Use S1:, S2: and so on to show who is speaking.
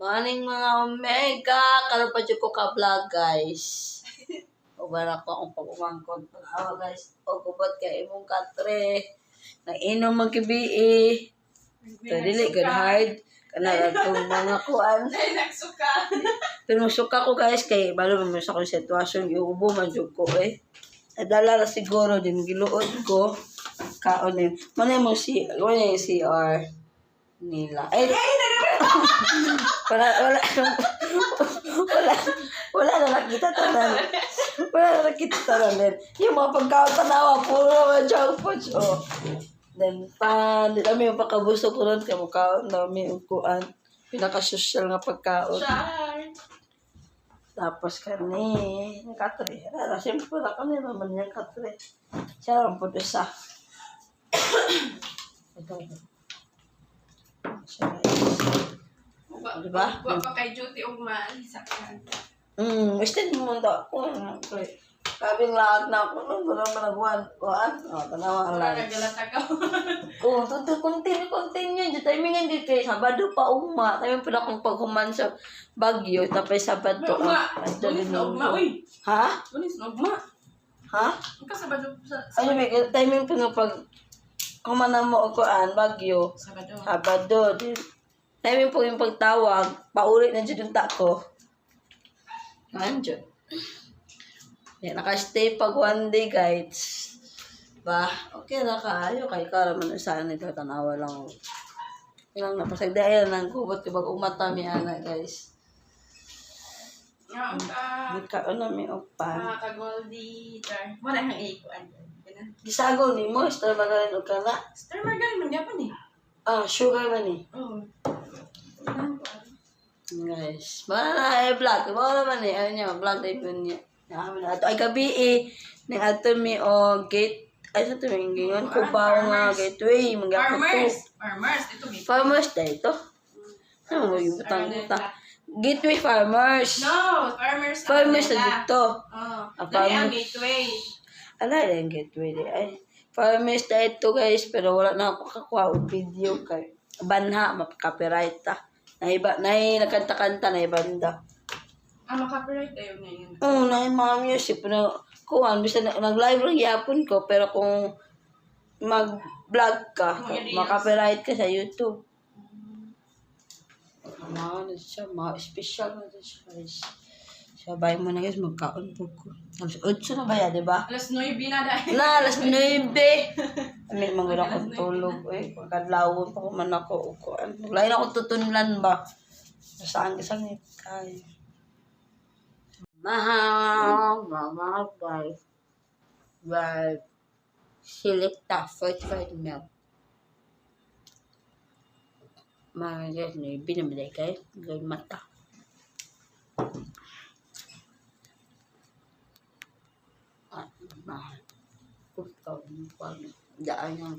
S1: Maning mga omega, karon pa jud ko ka vlog guys. Ubara ko akong pag-umangkot. Awa guys, o kubot kay imong katre. Nainom man kibi. To dili good hard. Kana atong mga kuan.
S2: Ay, nagsuka.
S1: Pero suka ko guys kay balo man sa akong sitwasyon iubo man jud ko eh. Adala na siguro din giluod ko. Kaon din. Muna mo si, wala yung CR nila. Ay, wala, wala, wala, wala na nakita tanan. Wala na nakita tanan. Yung mga pagkaon tanawa, puro naman junk food. Oh. Then, pa, di kami yung pakabuso ko ron, kaya mukhaon namin yung kuan. Pinaka-social nga pagkaon. Tapos kani, yung katre. Rara, siyempre na kami naman yung katre. Siya lang po isa. Ito. Siya guys. Diba?
S2: wa pa kay duty og maalis sa kanta.
S1: Hmm, gusto mo mo daw ako. Kabing lahat na ako. Nung wala man nagwan. Kuan. O, tanawa ang lahat.
S2: ka galata ka.
S1: Oo, tuto, continue, continue. Di timing hindi kay Sabado pa uma. Timing pa na akong paghuman sa Bagyo. Tapos Sabado.
S2: Ugma. Bulis na ugma, uy.
S1: Ha?
S2: Bulis na ugma.
S1: Ha?
S2: Ang kasabado sa
S1: Ano may timing pa nga pag kumana mo o kuan, Bagyo.
S2: Sabado.
S1: Sabado. Di, timing po yung pagtawag. Paulit na dyan yung tako. Nandiyan. Yan, nakastay pag one day, guys. Ba, okay na kayo. Kay ka naman saan ito, tanawa lang. Ilang napasagdayan ng kubot kapag umata mi ana, guys.
S2: Nga ang ka.
S1: Nagkaon na mi
S2: ka-goldy. Char. Wala kang ikuan. Ganun.
S1: Gisago ni mo, star magaling o kana.
S2: Star Margarin man yapon eh.
S1: Ah, sugar man eh.
S2: Oo.
S1: Guys, mana na vlog. Mo naman eh, ano niya, vlog na yun niya. Namin na ato ay gabi eh. Nang ato mi o gate, ay sa to yung gingon ko ba nga gateway, mga
S2: Farmers. Farmers. Ito may.
S1: Farmers na ito. Ano mo yung butang butang. Gateway Farmers.
S2: No, farmers.
S1: Farmers na dito.
S2: Oo.
S1: Ah, farmers.
S2: gateway.
S1: Ala yung gateway di ay. Farmers na ito guys, pero wala na ako kakuha video kay banha mapaka-copyright ta. Naiba, nai nakanta-kanta na ibanda.
S2: Ah, makapiright tayo ngayon.
S1: Oo, na yung mga music. Pero, kuhan, bisa na, nag-live lang yapon ko. Pero kung mag-vlog ka,
S2: Mga reels.
S1: makapiright ka sa YouTube. Ano na siya, mga special na siya, guys. Sabay mo na guys, magkaon po ko. Alas 8 na ba yan, di ba?
S2: Alas 9 na dahil.
S1: Na, alas 9. Kami mga akong tulog. Eh, pagkadlawon pa ko man ako. Kuhan. Lain ako tutunlan ba? Saan ka sangit kayo? Mahal, mahal, guys. Well, selecta, fortified milk. Mga guys, na binabday kayo. Gawin mata. Ah, mahal. Kung ikaw, pag daan yan.